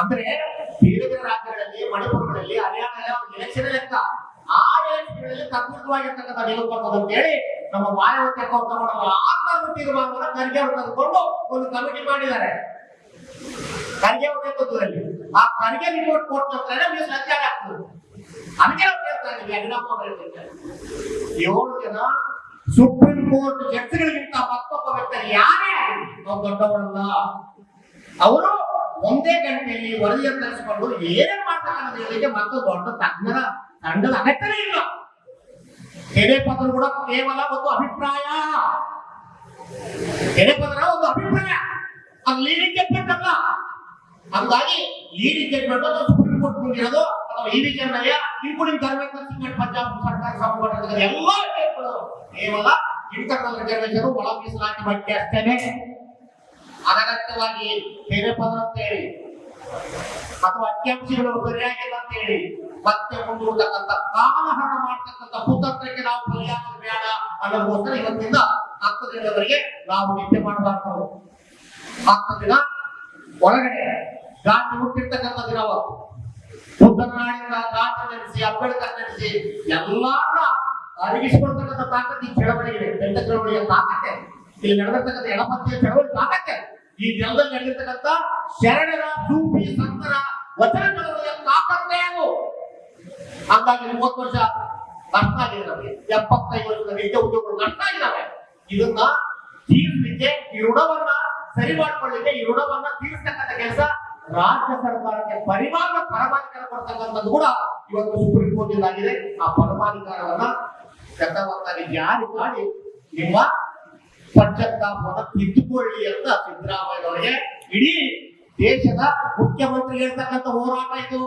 ಅಂದ್ರೆ ಬೇರೆ ಬೇರೆ ರಾಜ್ಯಗಳಲ್ಲಿ ಮಣಿಪುರಗಳಲ್ಲಿ ಹರಿಯಾಣ ಎಲೆಕ್ಷನ್ ಲೆಕ್ಕ ಆ ಎಲೆಕ್ಷನ್ಗಳಲ್ಲಿ ಕರ್ನಾಟಕವಾಗಿರ್ತಕ್ಕಂಥ ನಿಲುವು ಬರ್ತದೆ ಅಂತ ಹೇಳಿ ನಮ್ಮ ತಗೊಂಡು ಆತ್ಮ ತೀರ್ಮಾನವನ್ನ ಖರ್ಗೆ ಅವರು ತೆಗೆದುಕೊಂಡು ಒಂದು ಕಮಿಟಿ ಮಾಡಿದ್ದಾರೆ. ಖರ್ಗೆ ಅವರ ನೇತೃತ್ವದಲ್ಲಿ. ಆ ಖರ್ಗೆ ರಿಪೋರ್ಟ್ ಕೊಟ್ಟ ನಮಗೆ ಮೀಸಲಾತಿ ಜಾರಿ ಆಗ್ತದೆ. ಅದಕ್ಕೆ ನಾವು ಕೇಳ್ತಾ ಇದ್ದೀವಿ ಯಡಿಯೂರಪ್ಪ ಏಳು ಜನ ಸುಪ್ರೀಂ ಕೋರ್ಟ್ ಜಡ್ಜ್ಗಳಿಗಿಂತ ಮತ್ತೊಬ್ಬ ವ್ಯಕ್ತಿ ಯಾರೇ ಆಗಲಿ, ನಾವು ದೊಡ್ಡವರಲ್ಲ. ಅವರು ಒಂದೇ ಗಂಟೆಯಲ್ಲಿ ವರದಿಯನ್ನು ತರಿಸಿಕೊಂಡು ಏನೇನ್ ಮಾಡ್ತಾರೆ ಅನ್ನೋದು ಹೇಳಲಿಕ್ಕೆ ಮತ್ತು ದೊಡ್ಡ ತಜ್ಞರ ತಂಡದ ಅಗತ್ಯನೇ ಇಲ್ಲ ಕೆರೆ ಪತ್ರ ಕೂಡ ಕೇವಲ ಒಂದು ಅಭಿಪ್ರಾಯ ಕೆರೆ ಪತ್ರ ಒಂದು ಅಭಿಪ್ರಾಯ ಅದು ಲೀಡಿಂಗ್ ಜಡ್ಜ್ಮೆಂಟ್ ಅಲ್ಲ ಹಂಗಾಗಿ ಲೀಡಿಂಗ್ ಜಡ್ಜ್ಮೆಂಟ್ ಅದು ಸುಪ್ರೀಂ ಕೋರ್ಟ್ ಮುಂದಿರೋದು ಅಥವಾ E V Chennaiah including Dharmendra Singh and Punjab ಸರ್ಕಾರ ಸಂಬಂಧಪಟ್ಟ ಎಲ್ಲ ಕೇಸ್ಗಳು ಕೇವಲ ಇಂಟರ್ನಲ್ ರಿಸರ್ವೇಶನ್ ಒಳ ಮೀಸಲಾತಿ ಬಗ್ಗೆ ಅಷ್ಟೇನೆ ಅನಗತ್ಯವಾಗಿ ಬೇರೆ ಅಂತ ಹೇಳಿ ಅಥವಾ ಅಂಕಿಅಂಶಗಳು ಸರಿಯಾಗಿಲ್ಲ ಅಂತ ಹೇಳಿ ಮತ್ತೆ ಮುಂದೂಡತಕ್ಕಂಥ ಕಾಲಹರಣ ಮಾಡ್ತಕ್ಕಂಥ ಕುತಂತ್ರಕ್ಕೆ ನಾವು ಬಲಿಯಾಗೋದು ಬೇಡ ಅನ್ನೋದಕ್ಕೋಸ್ಕರ ಇವತ್ತಿಂದ ಹತ್ತು ದಿನದವರೆಗೆ ನಾವು ನಿದ್ದೆ ಮಾಡಬಾರ್ದು ಹತ್ತು ದಿನ ಒಳಗಡೆ ಗಾಂಧಿ ಹುಟ್ಟಿರ್ತಕ್ಕಂಥ ದಿನ ಅವತ್ತು ಬುದ್ಧನ ನಾಡಿನ ಗಾಂಧಿ ನಡೆಸಿ ಅಂಬೇಡ್ಕರ್ ನಡೆಸಿ ಎಲ್ಲಾರನ್ನ ಅರಗಿಸಿಕೊಳ್ತಕ್ಕಂಥ ತಾಕತ್ತಿ ಈ ಚಳವಳಿಗೆ ಬೆಂಟ ಚಳವಳಿಯ ತಾಕತ್ತೆ? ಇಲ್ಲಿ ನಡೆದಿರ್ತಕ್ಕಂಥ ಎಡಪತ್ತಿಯ ಚಳವಳಿ ತಾಕತ್ತೆ? ಈ ನೆಲದಲ್ಲಿ ನಡೆದಿರ್ತಕ್ಕಂಥ ಶರಣರ ಸೂಫಿ ಸಂತರ ವಚನಗಳ ಚಳವಳಿಯ ತಾಕತ್ತೇ ಅದು. ಹಂಗಾಗಿ ಮೂವತ್ತು ವರ್ಷ ನಷ್ಟ ಆಗಿದೆ ನಮಗೆ. ಎಪ್ಪತ್ತೈದು ವರ್ಷದ ನಿಜ ಉದ್ಯೋಗಗಳು ನಷ್ಟ ಆಗಿದ್ದಾವೆ ಇದನ್ನ ತೀರಿಸಲಿಕ್ಕೆ ಈ ಋಣವನ್ನ ಸರಿ ಮಾಡ್ಕೊಳ್ಳಿಕ್ಕೆ ಈ ಋಣವನ್ನ ಕೆಲಸ ರಾಜ್ಯ ಸರ್ಕಾರಕ್ಕೆ ಪರಿಮಾಣ ಪರಮಾಧಿಕಾರ ಕೊಡ್ತಕ್ಕಂಥದ್ದು ಕೂಡ ಇವತ್ತು ಸುಪ್ರೀಂ ಕೋರ್ಟ್ ಆಗಿದೆ ಆ ಪರಮಾಧಿಕಾರವನ್ನ ಗತವತ್ತಾಗಿ ಜಾರಿ ಮಾಡಿ ನಿಮ್ಮ ಪಂಚತಾಪವನ್ನು ತಿದ್ದುಕೊಳ್ಳಿ ಅಂತ ಸಿದ್ದರಾಮಯ್ಯನವರಿಗೆ ಇಡೀ ದೇಶದ ಮುಖ್ಯಮಂತ್ರಿ ಇರ್ತಕ್ಕಂಥ ಹೋರಾಟ ಇದು.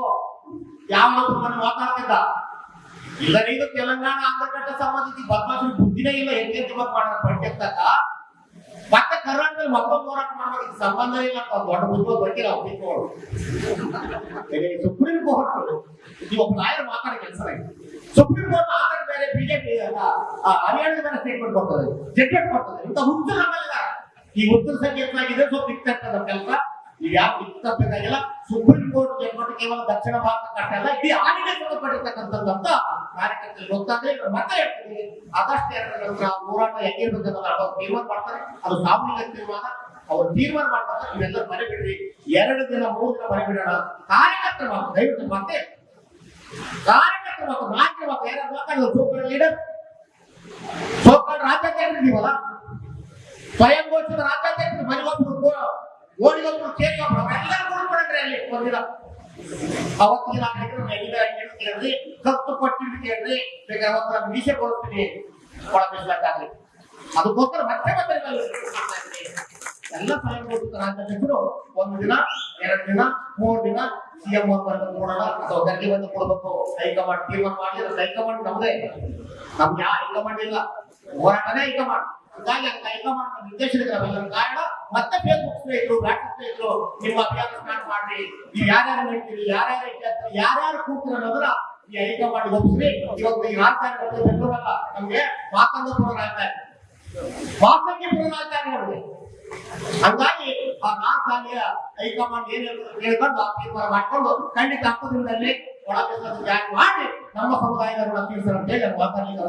ಯಾವ ಮೊನ್ನೆ ಮಾತಾಡ್ತಿದ್ದ ಇಲ್ಲ ಇದು ತೆಲಂಗಾಣ ಆಂಧ್ರಕಟ್ಟ ಸಂಬಂಧಿಸಿ ಬದಮಾಶಿ ಬುದ್ಧಿನೇ ಇಲ್ಲ, ಹೆಂಗೆ ಮಾಡೋದು ಪಂಚಾಯತ್ ಮತ್ತೆ ಕರ್ನಾಟಕದಲ್ಲಿ ಮತ್ತೊಂದು ಹೋರಾಟ ಮಾಡೋದಕ್ಕೆ ಸಂಬಂಧ ಇಲ್ಲ ಅಂತ ದೊಡ್ಡ ಬುದ್ಧಿ ಬಗ್ಗೆ ನಾವು ಸುಪ್ರೀಂ ಕೋರ್ಟ್ ಇವಾಗ ಲಾಯರ್ ಮಾತಾಡೋ ಕೆಲಸ ಸುಪ್ರೀಂ ಕೋರ್ಟ್ ಬಿಜೆಪಿ ಮೇಲೆ ಸ್ಟೇಟ್ಮೆಂಟ್ ಸ್ಟೇಟ್ಮೆಂಟ್ ಇಂಥ ಹುಚ್ಚು ನಮ್ಮಲ್ಲ ಈ ಉತ್ತರ ಸಂಕೇತನಾಗಿದೆ ಸ್ವಲ್ಪ ಇರ್ತಕ್ಕಂಥ ಕೆಲಸ. ಈಗ ಯಾವ ಇರ್ತಬೇಕಾಗಿಲ್ಲ ಸುಪ್ರೀಂ ಕೋರ್ಟ್ ಜಡ್ಜ್ಮೆಂಟ್ ಕೇವಲ ದಕ್ಷಿಣ ಭಾರತ ಅಷ್ಟೇ ಅಲ್ಲ, ಇಡೀ ಆಡಿಗೆ ಗೊತ್ತಾದ್ರೆ ಮತ್ತೆ ಹೇಳ್ತೀವಿ ಆದಷ್ಟು ಎರಡು ಹೋರಾಟ ಹೆಂಗಿರ್ಬೇಕಂತ ಅವ್ರು ತೀರ್ಮಾನ ಮಾಡ್ತಾರೆ. ಅದು ಸಾಮೂಹಿಕ ತೀರ್ಮಾನ. ಅವ್ರು ತೀರ್ಮಾನ ಮಾಡ್ತಾರೆ ಇವೆಲ್ಲರೂ ಮನೆ ಬಿಡ್ರಿ ಎರಡು ದಿನ, ಮೂರು ದಿನ ಮನೆ ಬಿಡೋಣ ಕಾರ್ಯಕರ್ತರ ದಯವಿಟ್ಟು ಮತ್ತೆ. ಕಾರ್ಯಕರ್ತರ ಮಾತು ಮಾತಾಡೋದು ಸೂಪರ್ ಲೀಡರ್ ಸೋಕಾಲ್ ರಾಜ್ಯಾಧ್ಯಕ್ಷರು ಇದೀವಲ್ಲ ಸ್ವಯಂ ಘೋಷಿತ ರಾಜ್ಯಾಧ್ಯಕ್ಷರು ಮನೆಗೊಬ್ಬರು ಓಡಿಗೊಬ್ರು ಕೇಳಿಗೊಬ್ಬರು ಅವೆಲ್ಲ ಕೂಡ್ಕೊಂಡ್ರೆ ಅಲ್ಲಿ ಒಂದಿನ ಅವತ್ತಿನ ನಾಯಕರು ನೆಲ್ಲಿದ ಕೇಳ್ರಿ ಕತ್ತು ಕೊಟ್ಟಿದ್ದು ಕೇಳ್ರಿ ಬೇಕಾದ್ರೆ ಅವತ್ತು ಮೀಸೆ ಕೊಡ್ತೀನಿ ಕೊಡಬೇಕಾಗ್ಲಿ ಅದಕ್ಕೋಸ್ಕರ ಮತ್ತೆ ಮತ್ತೆ ಎಲ್ಲ ಸ್ವಯಂ ಘೋಷಿತ ರಾಜ್ಯಾಧ್ಯಕ್ಷರು ಒಂದು ದಿನ, ಎರಡು ದಿನ, ಮೂರು ದಿನ ಸಿಎಂ ಬಂದು ನೋಡೋಣ. ಅಥವಾ ಗರ್ಗೆ ಬಂದು ಕೊಡ್ಬೇಕು. ಹೈಕಮಾಂಡ್ ತೀರ್ಮಾನ ಮಾಡಿದ್ರೆ ಹೈಕಮಾಂಡ್ ನಮ್ದೇ. ನಮ್ಗೆ ಯಾವ ಹೈಕಮಾಂಡ್ ಇಲ್ಲ. ಹೋರಾಟನೇ ಹೈಕಮಾಂಡ್. ಹಾಗಾಗಿ ಅದಕ್ಕೆ ಹೈಕಮಾಂಡ್ ನಿರ್ದೇಶನಗಳ ಕಾರಣ. ಮತ್ತೆ ಫೇಸ್ಬುಕ್ ಸ್ನೇಹಿತರು ವಾಟ್ಸಪ್ ಸ್ನೇಹಿತರು, ನಿಮ್ಮ ಅಭಿಯಾನ ಸ್ಟಾರ್ಟ್ ಮಾಡ್ರಿ. ನೀವು ಯಾರ್ಯಾರು ನಡೀತೀರಿ ಯಾರ್ಯಾರು ಕೇಳ್ತೀರಿ ಯಾರ್ಯಾರು ಕೂತಿರೋ ನಂತರ ಈ ಹೈಕಮಾಂಡ್ ಒಪ್ಪಿಸಿ ಇವತ್ತು ಈ ರಾಜಧಾನಿ ಬೆಂಗಳೂರಲ್ಲ, ನಮ್ಗೆ ಮಾತಂದಪುರ ರಾಜಕಾರಣ ವಾಸಂಗಿಪುರ ರಾಜಧಾನಿ ರಾಜಕಾರಣ ಹಂಗಾಗಿ ಆ ರಾಜಧಾನಿಯ ಹೈಕಮಾಂಡ್ ಏನ್ ಹೇಳ್ಕೊಂಡು ಆ ತೀರ್ಮಾನ ಮಾಡ್ಕೊಂಡು ಖಂಡಿತ ಹತ್ತು ದಿನದಲ್ಲಿ ಒಳಗೆ ಜಾರಿ ಮಾಡಿ ನಮ್ಮ ಸಮುದಾಯದ ತೀರಿಸಲು ಮಾತಾಡಲಿಕ್ಕೆ